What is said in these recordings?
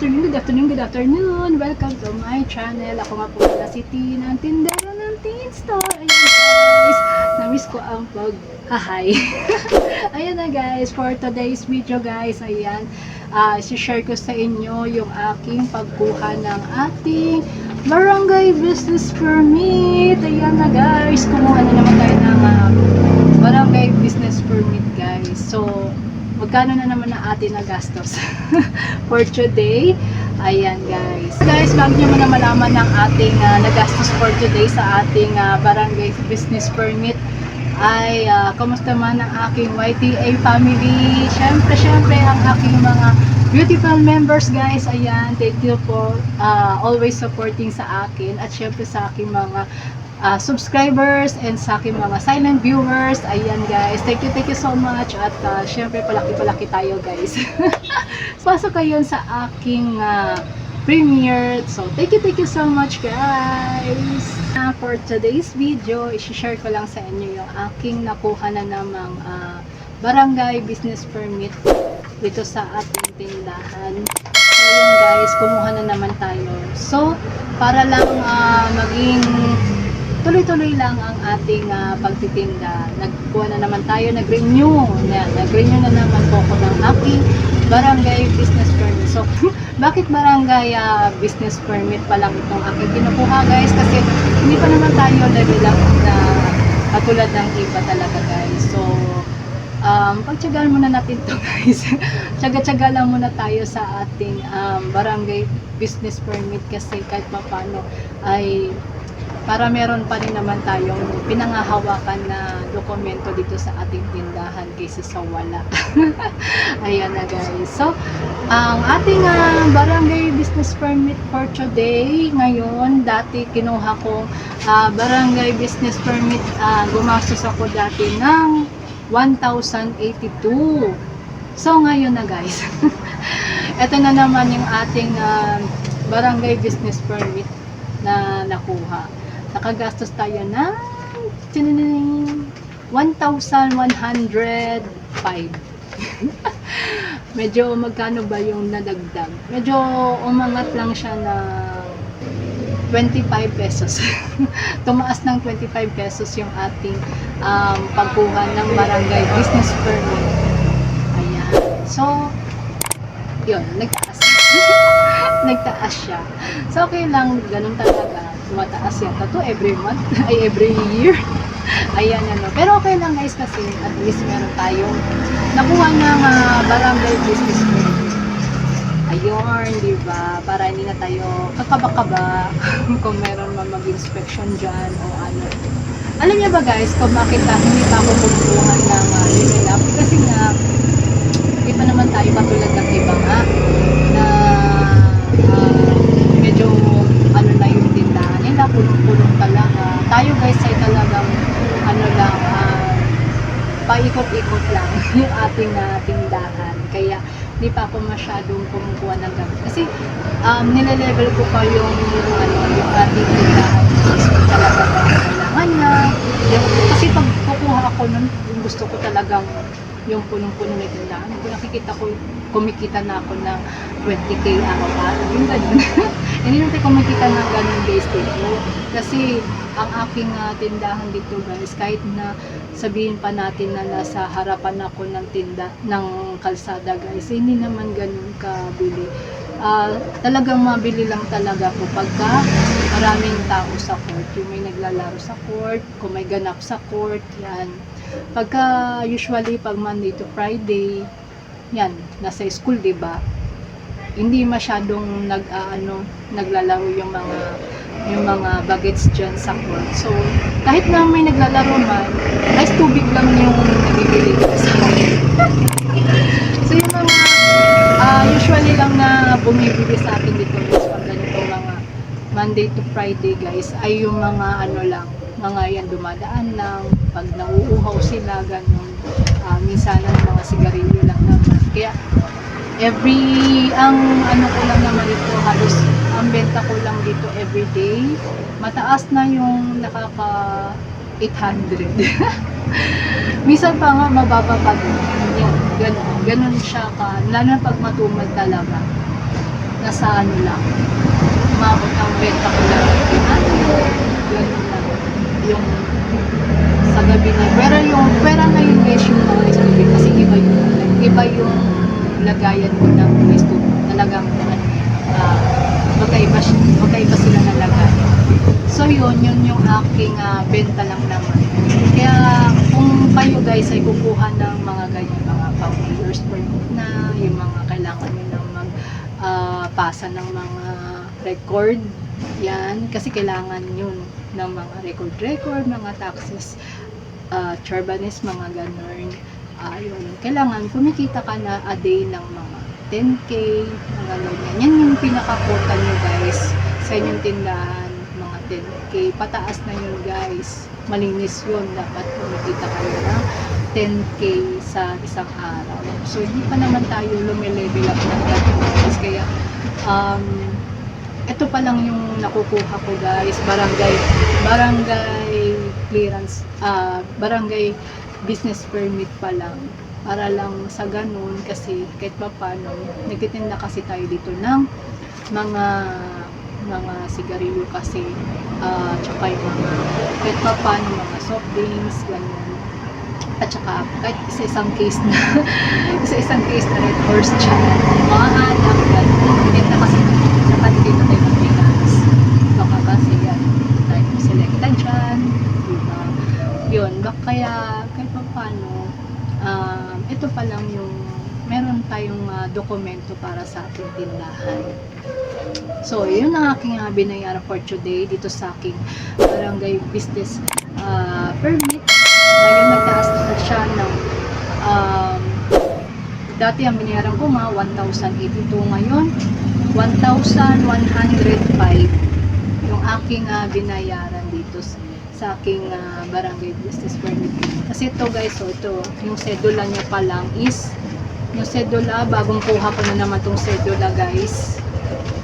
afternoon, good afternoon, good afternoon. Welcome to my channel. Ako nga po pala si Tina, ang tindero ng Teen Store. Ayan guys, namiss ko ang pag-hahay. ayan na guys, for today's video guys, ayan, uh, share ko sa inyo yung aking pagkuha ng ating barangay business permit. Ayan na guys, kumuha na naman tayo ng ah, barangay business permit guys. So, magkano na naman na atin na gastos for today. Ayan guys. Guys, bago nyo muna malaman ng ating ah, nagastos for today sa ating ah, barangay business permit ay ah, kamusta man ang aking YTA family. Syempre, syempre ang aking mga beautiful members guys. Ayan, thank you for ah, always supporting sa akin at syempre sa aking mga ah, subscribers and sa aking mga silent viewers. Ayan guys, thank you, thank you so much at ah, syempre palaki-palaki tayo guys. Pasok kayo sa aking ah, premiere. So, thank you, thank you so much guys. Ah, for today's video, i-share ko lang sa inyo yung aking nakuha na namang ah, barangay business permit dito sa ating tindahan. Guys, kumuha na naman tayo. So, para lang ah, maging tuloy-tuloy lang ang ating ah, pagtitinda. Nagkuha na naman tayo, nag-renew. Yan, nag-renew na naman po ako ng aking barangay business permit. So, bakit barangay ah, business permit pa lang itong aking kinukuha guys? Kasi hindi pa naman tayo up na katulad ng iba talaga guys. So, um, pagtsagaan muna natin to guys. Tsaga-tsaga lang muna tayo sa ating um, barangay business permit kasi kahit paano ay para meron pa rin naman tayong pinangahawakan na dokumento dito sa ating tindahan kaysa sa wala. Ayan na guys. So, ang ating ah, barangay business permit for today, ngayon, dati kinuha ko ah, barangay business permit, ah, gumastos ako dati ng 1,082. So, ngayon na guys. Ito na naman yung ating ah, barangay business permit na nakuha. Nakagastos tayo tinining, 1,105. Medyo magkano ba yung nadagdag? Medyo umangat lang siya na 25 pesos. Tumaas ng 25 pesos yung ating um, pagkuha ng barangay business permit. Ayan. So, yun, nagtaas. nagtaas siya. So, okay lang, ganun talaga. Tumataas yata to every month, ay every year. Ayan, ano. Pero okay lang guys kasi at least meron tayong nakuha ng ah, barangay business permit. Ayun, di ba? Para hindi na tayo kakaba-kaba kung meron man mag-inspection dyan o ano. Alam niyo ba guys, kung bakit ah, hindi pa ako kumukuha ng uh, level up? Kasi nga, di pa naman tayo katulad ng iba nga na ah, medyo ano na yung punong-punong talaga. Tayo guys ay talagang ano lang, ah, paikot-ikot lang yung ating ah, tindahan. Kaya hindi pa ako masyadong kumukuha ng gamit. Kasi um, nilelevel ko pa yung, ano, yung ating tindahan. Kung talaga kailangan niya. Yung, kasi pag kukuha ako nun, yung gusto ko talagang yung punong-puno na tindahan. Kung nakikita ko, kumikita na ako ng 20k araw-araw. Yung ganun. Hindi natin kumikita ng ganun guys dito. Kasi ang aking ah, tindahan dito guys, kahit na sabihin pa natin na nasa harapan ako ng tinda ng kalsada guys, hindi naman ganun kabili. Ah, talagang mabili lang talaga ko pagka maraming tao sa court. Yung may naglalaro sa court, kung may ganap sa court, yan. Pagka usually pag Monday to Friday, yan, nasa school, 'di ba? Hindi masyadong nag ano, naglalaro yung mga yung mga bagets dyan sa court. So, kahit na may naglalaro man, ice tubig lang yung nabibili ko sa So, yung mga ah, usually lang na bumibili sa akin dito is pag ganito mga Monday to Friday guys, ay yung mga ano lang, mga yan dumadaan lang, pag nauuhaw sila, ganun. Ah, minsan ang mga sigarilyo lang naman. Kaya, every, ang ano ko lang naman ito, halos ang benta ko lang dito every day, mataas na yung nakaka 800. Minsan pa nga mababa pa din. Yan, ganun, ganun siya ka, lalo pag matumal talaga. nasa ano lang, umabot ang benta ko lang. Ganun lang. Yung sa gabi na. Pero yung, pera na yun guys, yung mga stupid. Kasi iba yung, iba yung lagayan ko ng stupid. Talagang, uh, magkaiba, magkaiba sila ng lagayan. So yun, yun yung aking ah, benta lang naman. Kaya kung kayo guys ay kukuha ng mga ganyan, mga pang-years permit na, yung mga kailangan nyo ng mag ah, pasa ng mga record, yan, kasi kailangan yun ng mga record-record, mga taxes, uh, charbanes, mga ganun. Ayun, kailangan kumikita ka na a day ng mga 10k, mga ganyan. Yan yung pinaka-quota nyo guys sa inyong tindahan, mga 10k. Pataas na yun guys. Malinis yun. Dapat kumikita kayo ng 10k sa isang araw. So, hindi pa naman tayo lumilevel up ng ganun guys. Kaya, um, ito pa lang yung nakukuha ko guys. Barangay, barangay clearance, ah, barangay business permit pa lang para lang sa ganun kasi kahit pa paano nagtitinda kasi tayo dito ng mga mga sigarilyo kasi ah tsaka yung mga kahit pa paano mga soft drinks ganun. At saka kahit isa isang case na isa isang case na red horse chan mga anak ganun nagtitinda kasi dito tayo ng finance baka kasi yan tayo selected dyan diba yun bak kaya um, ito pa lang yung meron tayong ah, dokumento para sa ating tindahan. So yun ang aking uh, binayaran for today dito sa aking barangay business ah, permit. Ngayon nagtaas na siya ng um, dati ang binayaran ko nga 1,082 ngayon 1,105 yung aking ah, binayaran dito sa, sa aking ah, barangay business permit. Kasi ito guys, so ito, yung sedula niya pa lang is, yung sedula, bagong kuha ko na naman tong sedula guys.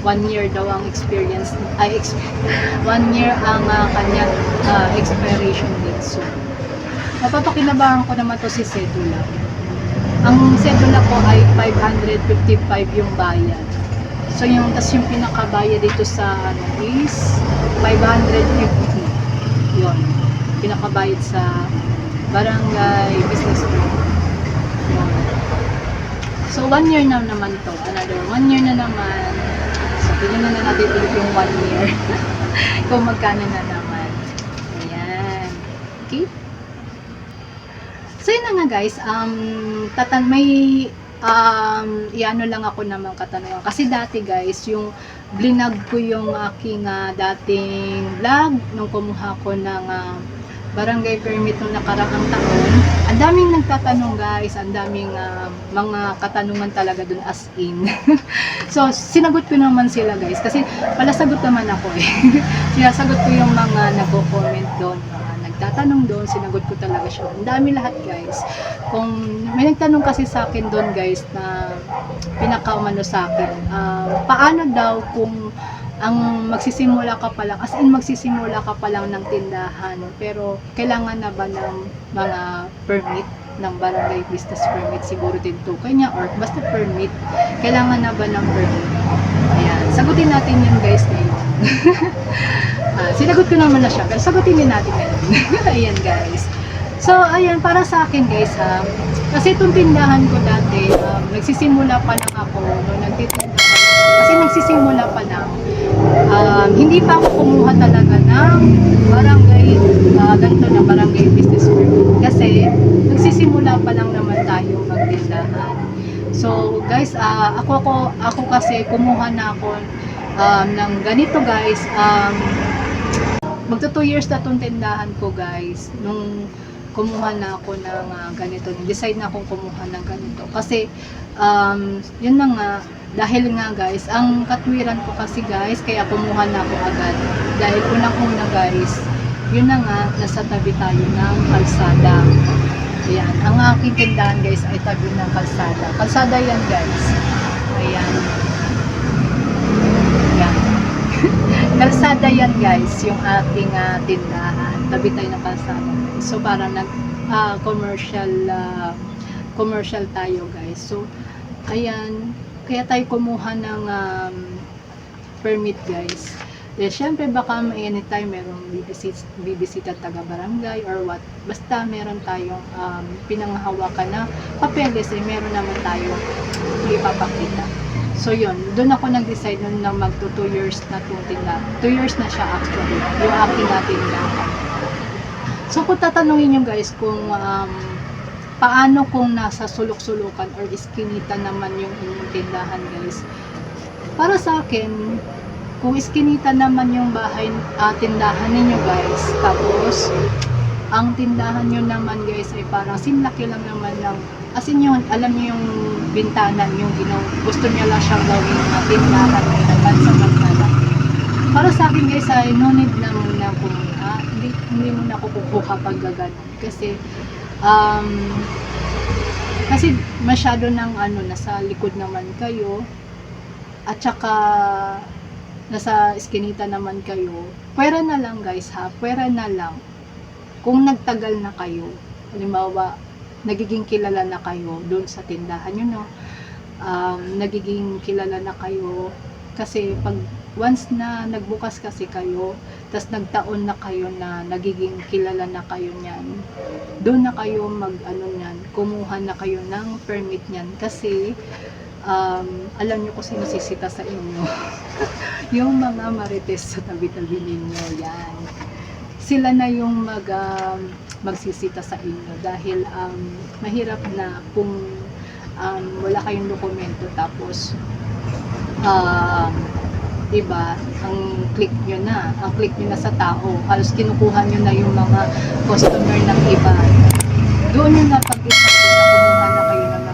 One year daw ang experience, ay, ex, one year ang ah, kanyang ah, expiration date. So, mapapakinabangan ko naman to si sedula. Ang sedula ko ay 555 yung bayad. So yung tas yung pinakabayad dito sa ano is 550. Yon. Pinakabayad sa barangay business. Yun. So one year na naman to. Another one year na naman. So tingnan na natin ulit yung one year. Kung magkano na naman. Ayan. Okay. So yun na nga guys, um, tatan may um, iano lang ako naman katanungan. Kasi dati guys, yung blinag ko yung aking ah, dating vlog nung kumuha ko ng ah, barangay permit nung nakaraang taon. Ang daming nagtatanong guys, ang daming ah, mga katanungan talaga dun as in. so, sinagot ko naman sila guys kasi pala sagot naman ako eh. Sinasagot ko yung mga nagko-comment doon, nagtatanong doon, sinagot ko talaga siya. Ang dami lahat guys. Kung may nagtanong kasi sa akin doon guys na pinakaumano sa akin, ah, paano daw kung ang magsisimula ka pa lang, as in magsisimula ka pa lang ng tindahan, pero kailangan na ba ng mga permit ng barangay business permit siguro dito kanya or basta permit kailangan na ba ng permit ayan sagutin natin yun guys ngayon Ah, sinagot ko naman na siya pero sagutin din natin ngayon ayan guys. So ayan para sa akin guys ha. Kasi itong tindahan ko dati um, nagsisimula pa lang ako no, nagtitinda kasi nagsisimula pa lang um, hindi pa ako kumuha talaga ng barangay uh, ganito na barangay business permit kasi nagsisimula pa lang naman tayo magtindahan. So guys ah, ako ako ako kasi kumuha na ako um, ng ganito guys um, magto 2 years na tong tindahan ko guys nung kumuha na ako ng ah, ganito decide na akong kumuha ng ganito. Kasi um, yun na nga dahil nga guys ang katwiran ko kasi guys kaya kumuha na ako agad. Dahil unang una guys yun na nga nasa tabi tayo ng kalsada. Ayan ang aking tindahan guys ay tabi ng kalsada. Kalsada yan guys. Ayan kalsada yan guys yung ating ah, tindahan tabi tayo ng kalsada so para nag ah, commercial ah, commercial tayo guys so ayan kaya tayo kumuha ng um, permit guys. Dahil syempre baka may anytime merong bibisit, bibisita taga barangay or what. Basta meron tayong um, pinanghahawakan na papeles eh meron naman tayong ipapakita. So yun, doon ako nag-decide nun na magto 2 years na itong tindahan. 2 years na siya actually, yung aking natin tindahan. So kung tatanungin nyo guys kung um, paano kung nasa sulok-sulukan or iskinita naman yung inyong tindahan guys. Para sa akin, kung iskinita naman yung bahay, ah, tindahan ninyo guys, tapos ang tindahan nyo naman guys ay parang sinlaki lang naman ng as in yun, alam niyo yung bintanan yung ginaw, gusto niya lang siyang gawin na tindahan ng bansa Para sa akin guys ay no need na muna pumunta. Hindi, hindi mo na ako kukuha pag gaganon. Kasi um, kasi masyado ng ano, nasa likod naman kayo. At saka nasa iskinita naman kayo. Pwera na lang guys ha, pwera na lang. Kung nagtagal na kayo, halimbawa, nagiging kilala na kayo doon sa tindahan nyo, no? Um, nagiging kilala na kayo kasi pag once na nagbukas kasi kayo, tas nagtaon na kayo na nagiging kilala na kayo niyan, doon na kayo mag ano niyan, kumuha na kayo ng permit niyan kasi um, alam niyo kung sino sisita sa inyo. yung mga marites sa tabi-tabi ninyo, yan. Sila na yung mag, um, magsisita sa inyo dahil um, mahirap na kung um, wala kayong dokumento tapos um, iba, ang click nyo na, ang click nyo na sa tao, halos kinukuha nyo na yung mga customer ng iba. Doon nyo na pag-decide na kumuha na kayo ng.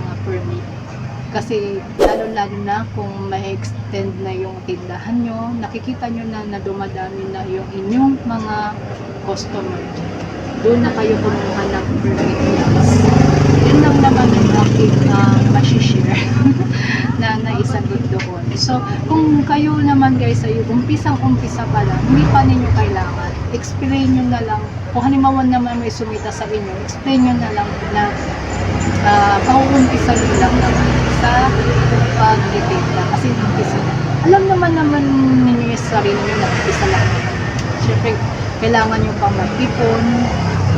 Kasi lalo-lalo na kung may extend na yung tindahan nyo, nakikita nyo na na dumadami na yung inyong mga customer. Doon na kayo kumuha ng permit guys. Yun lang naman ang aking uh, masishare na naisagot doon. So, kung kayo naman guys ay umpisang-umpisa pa lang, hindi pa ninyo kailangan. Explain nyo na lang. Kung halimbawa naman may sumita sa inyo, explain nyo na lang na uh, pauumpisa nyo lang naman sa pag-debate Kasi umpisa na. Alam naman naman ninyo yung sarili nyo na umpisa lang. Siyempre, kailangan nyo pang mag-ipon,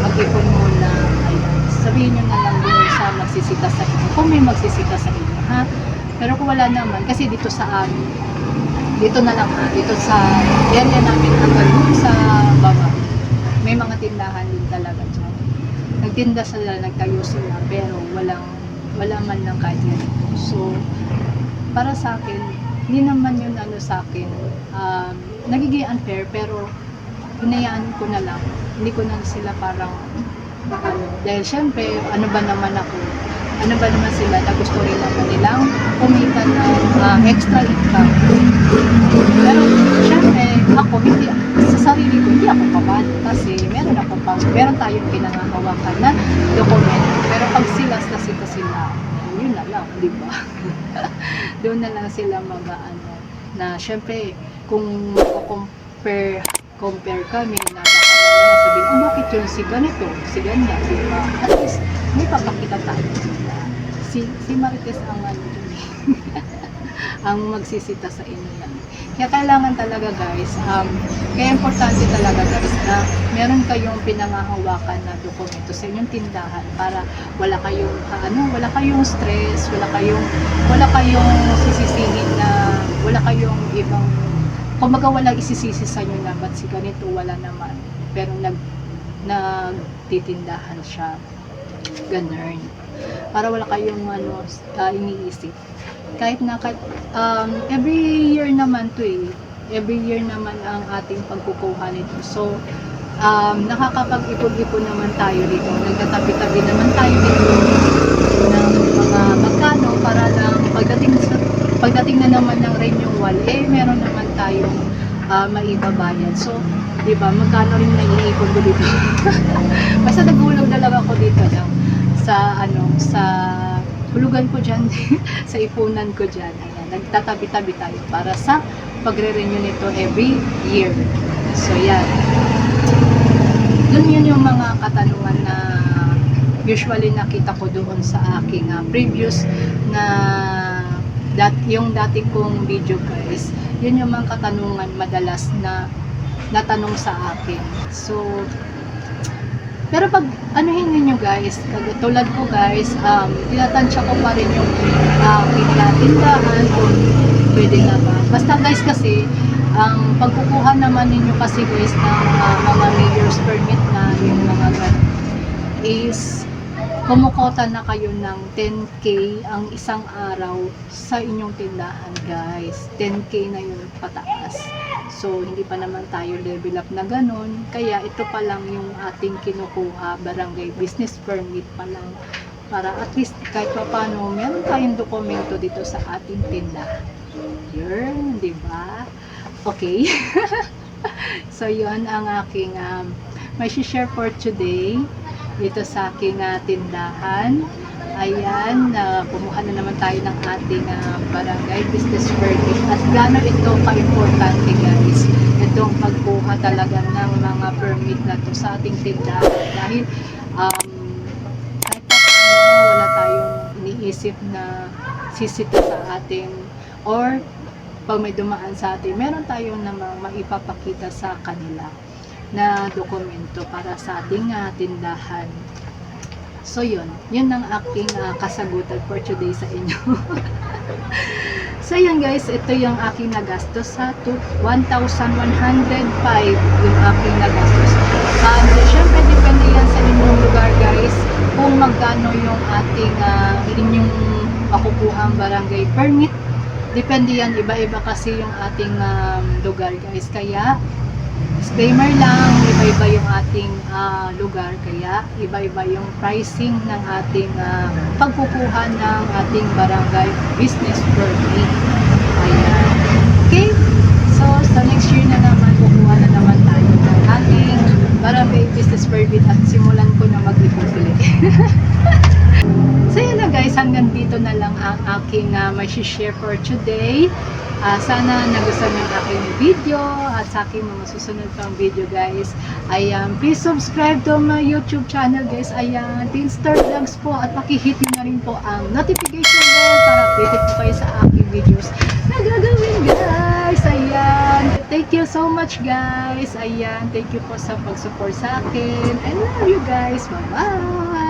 mag-ipon muna. Ayun. Sabihin nyo na lang din sa magsisita sa inyo. Kung may magsisita sa inyo, ha? Pero kung wala naman, kasi dito sa amin, dito na lang ha, dito sa area namin hanggang sa baba, may mga tindahan din talaga dyan. Nagtinda sila, nagtayo sila, pero walang, wala man lang kahit ganito. So, para sa akin, hindi naman yun ano sa akin, um, nagiging unfair, pero hinayaan ko na lang. Hindi ko na sila parang, ano, dahil syempre, ano ba naman ako, ano ba naman sila na gusto rin naman nilang kumita ng uh, extra income. Pero, syempre, ako, hindi, sa sarili ko, hindi ako kabad kasi meron ako pang, meron tayong pinangahawakan na dokumento. Pero pag sila, nasita sila, yun na lang, di ba? Doon na lang sila mag, ano, na syempre, kung compare compare kami na baka sabihin, oh bakit yun si ganito, si ganyan, di ba? At least, may papakita tayo. Si, si Marites ang ano. ang magsisita sa inyo yan. Kaya kailangan talaga guys, um, kaya importante talaga guys na meron kayong pinangahawakan na dokumento sa inyong tindahan para wala kayong ah, ano, wala kayong stress, wala kayong wala kayong sisisihin na wala kayong ibang kumbaga wala isisisi sa inyo na ba't si ganito wala naman. Pero nag nagtitindahan siya. Ganun. Para wala kayong ano uh, iniisip kahit na um, every year naman to eh. Every year naman ang ating pagkukuha nito. So um, nakakapag-ipon-ipon naman tayo dito. Nagtatabi-tabi naman tayo dito ng mga magkano para lang pagdating sa pagdating na naman ng renewal eh meron naman tayong uh, maibabayad. So di ba magkano rin naiipon ko dito? Basta nagulog na lang ako dito lang sa ano sa hulugan ko dyan sa ipunan ko dyan. Ayan nagtatabi-tabi tayo para sa pagre-renew nito every year. So yan. Dun yun yung mga katanungan na usually nakita ko doon sa aking uh, previous na dat yung dati kong video guys, yun yung mga katanungan madalas na natanong sa akin. So, pero pag anuhin ninyo guys, tulad ko guys, um, tinatansya ko pa rin yung uh, tindahan o pwede na ba. Basta guys kasi, ang pagkukuha naman ninyo kasi guys ng uh, mga mayor's permit na yung mga ganun is kumukota na kayo ng 10k ang isang araw sa inyong tindahan guys. 10k na yun pataas. So hindi pa naman tayo level up na ganun. Kaya ito pa lang yung ating kinukuha barangay business permit pa lang. Para at least kahit pa paano meron tayong dokumento dito sa ating tindahan. Yun di ba? Okay. So yun ang aking um, may share for today dito sa aking ah, tindahan. Ayan, na kumuha na naman tayo ng ating ah, barangay business permit. At gaano ito ka-importante guys, itong pagkuha talaga ng mga permit na to sa ating tindahan. Dahil um, kahit pa wala tayong iniisip na sisita sa ating or pag may dumaan sa atin, meron tayong namang maipapakita sa kanila na dokumento para sa ating ah, tindahan. So yun, yun ang aking ah, kasagutan for today sa inyo. so yun guys, ito yung aking nagastos sa to 1,105 yung aking nagastos. And syempre depende yan sa inyong lugar guys kung magkano yung ating ah, inyong makukuhang barangay permit. Depende yan, iba-iba kasi yung ating um, lugar guys. Kaya disclaimer lang, iba-iba yung ating ah, lugar, kaya iba-iba yung pricing ng ating ah, pagkukuha ng ating barangay business permit. Okay? So, sa next year na naman, kukuha na naman tayo ng ating barangay business permit at simulan ko na mag-ipon ulit. so, yun guys, hanggang dito na lang ang aking uh, may share for today. Ah, sana nagustuhan ang aking video at sa aking mga susunod pang video guys. Ayan, please subscribe to my YouTube channel guys. Ayan, Teen Star Vlogs po at pakihit niyo na rin po ang notification bell para updated po kayo sa aking videos na gagawin guys. Ayan, thank you so much guys. Ayan, thank you po sa pag-support sa akin. I love you guys. Bye-bye!